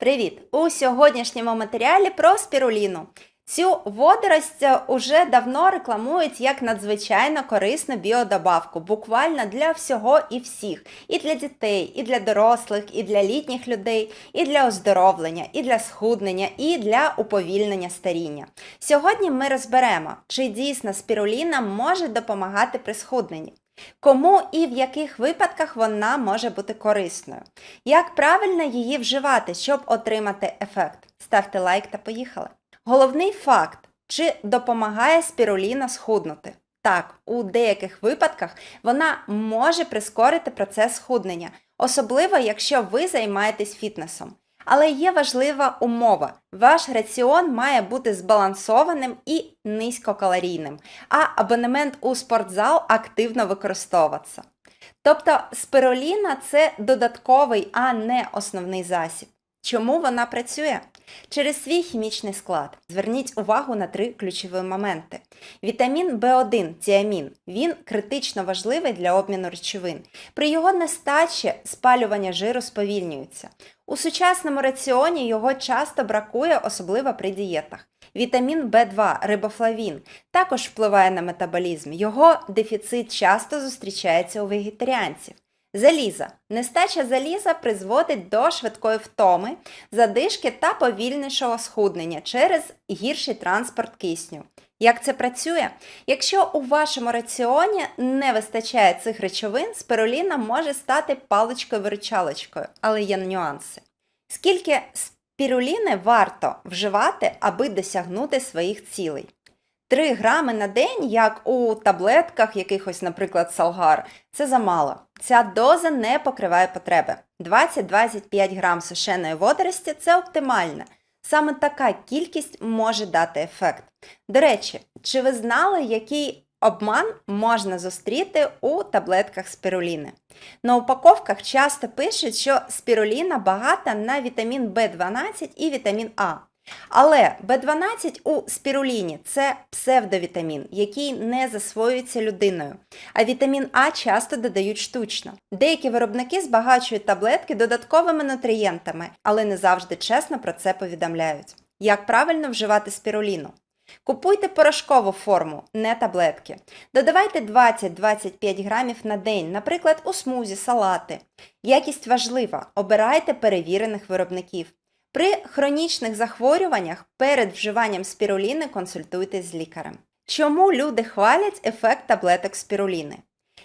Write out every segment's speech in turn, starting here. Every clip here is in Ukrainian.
Привіт! У сьогоднішньому матеріалі про спіруліну. Цю водорость е, уже давно рекламують як надзвичайно корисну біодобавку, буквально для всього і всіх. І для дітей, і для дорослих, і для літніх людей, і для оздоровлення, і для схуднення, і для уповільнення старіння. Сьогодні ми розберемо, чи дійсно спіруліна може допомагати при схудненні. Кому і в яких випадках вона може бути корисною? Як правильно її вживати, щоб отримати ефект? Ставте лайк та поїхали. Головний факт: чи допомагає спіруліна схуднути? Так, у деяких випадках вона може прискорити процес схуднення, особливо якщо ви займаєтесь фітнесом. Але є важлива умова: ваш раціон має бути збалансованим і низькокалорійним, а абонемент у спортзал активно використовуватися. Тобто спироліна це додатковий, а не основний засіб. Чому вона працює? Через свій хімічний склад. Зверніть увагу на три ключові моменти. Вітамін В1 тіамін він критично важливий для обміну речовин. При його нестачі спалювання жиру сповільнюється. У сучасному раціоні його часто бракує, особливо при дієтах. Вітамін В2 рибофлавін також впливає на метаболізм. Його дефіцит часто зустрічається у вегетаріанців. Заліза. Нестача заліза призводить до швидкої втоми, задишки та повільнішого схуднення через гірший транспорт кисню. Як це працює? Якщо у вашому раціоні не вистачає цих речовин, спируліна може стати паличкою-виручалочкою, але є нюанси. Скільки спіруліни варто вживати, аби досягнути своїх цілей? 3 грами на день, як у таблетках якихось, наприклад, салгар, це замало. Ця доза не покриває потреби. 20-25 грам сушеної водорості це оптимальне. Саме така кількість може дати ефект. До речі, чи ви знали, який обман можна зустріти у таблетках спіруліни? На упаковках часто пишуть, що спіруліна багата на вітамін В12 і вітамін А. Але B12 у спіруліні це псевдовітамін, який не засвоюється людиною. А вітамін А часто додають штучно. Деякі виробники збагачують таблетки додатковими нутрієнтами, але не завжди чесно про це повідомляють. Як правильно вживати спіруліну? Купуйте порошкову форму, не таблетки. Додавайте 20-25 грамів на день, наприклад, у смузі, салати. Якість важлива, обирайте перевірених виробників. При хронічних захворюваннях перед вживанням спіруліни консультуйтесь з лікарем. Чому люди хвалять ефект таблеток спіруліни?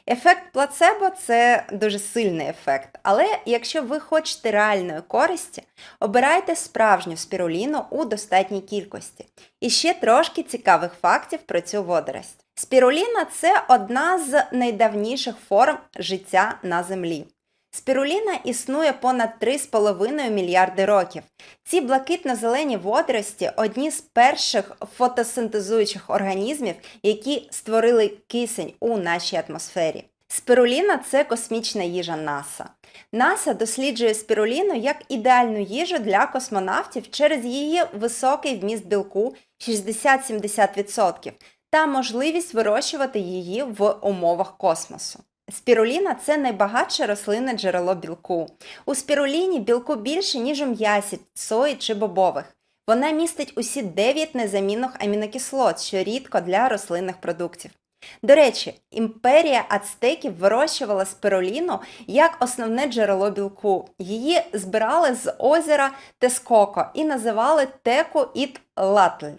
Ефект плацебо це дуже сильний ефект, але якщо ви хочете реальної користі, обирайте справжню спіруліну у достатній кількості. І ще трошки цікавих фактів про цю водорость. Спіруліна це одна з найдавніших форм життя на землі. Спіруліна існує понад 3,5 мільярди років. Ці блакитно-зелені водорості одні з перших фотосинтезуючих організмів, які створили кисень у нашій атмосфері. Спіруліна це космічна їжа НАСА. НАСА досліджує спіруліну як ідеальну їжу для космонавтів через її високий вміст білку 60-70% та можливість вирощувати її в умовах космосу. Спіруліна це найбагатше рослинне джерело білку. У спіруліні білку більше, ніж у м'ясі, сої чи бобових. Вона містить усі 9 незамінних амінокислот, що рідко для рослинних продуктів. До речі, імперія ацтеків вирощувала спируліну як основне джерело білку. Її збирали з озера Тескоко і називали теку іт латль.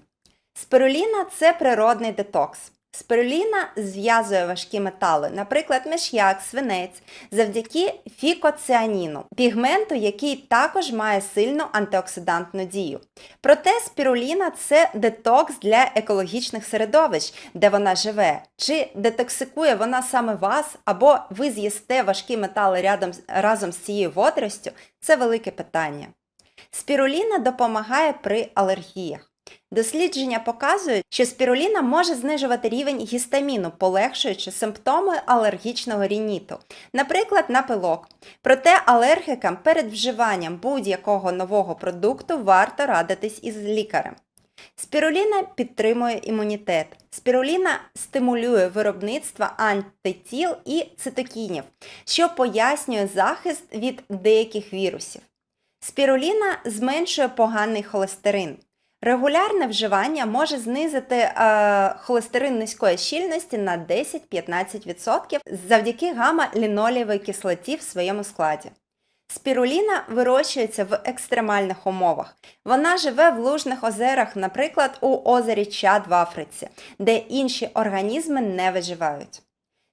Спируліна це природний детокс. Спируліна зв'язує важкі метали, наприклад, миш'як, свинець, завдяки фікоціаніну, пігменту, який також має сильну антиоксидантну дію. Проте спіруліна це детокс для екологічних середовищ, де вона живе. Чи детоксикує вона саме вас, або ви з'їсте важкі метали рядом, разом з цією водоростю це велике питання. Спіруліна допомагає при алергіях. Дослідження показують, що спіруліна може знижувати рівень гістаміну, полегшуючи симптоми алергічного рініту, наприклад, на пилок. Проте алергікам перед вживанням будь-якого нового продукту варто радитись із лікарем. Спіруліна підтримує імунітет. Спіруліна стимулює виробництво антитіл і цитокінів, що пояснює захист від деяких вірусів. Спіруліна зменшує поганий холестерин. Регулярне вживання може знизити е, холестерин низької щільності на 10-15% завдяки гамма-лінолієвій кислоті в своєму складі. Спіруліна вирощується в екстремальних умовах. Вона живе в лужних озерах, наприклад, у озері Чад в Африці, де інші організми не виживають.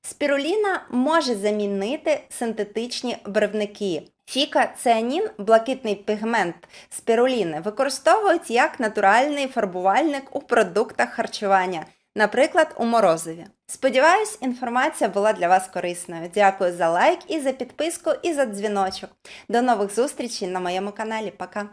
Спіруліна може замінити синтетичні барвники. Фікоціанін, блакитний пігмент спіруліни, використовують як натуральний фарбувальник у продуктах харчування, наприклад, у морозиві. Сподіваюсь, інформація була для вас корисною. Дякую за лайк і за підписку, і за дзвіночок. До нових зустрічей на моєму каналі. Пока!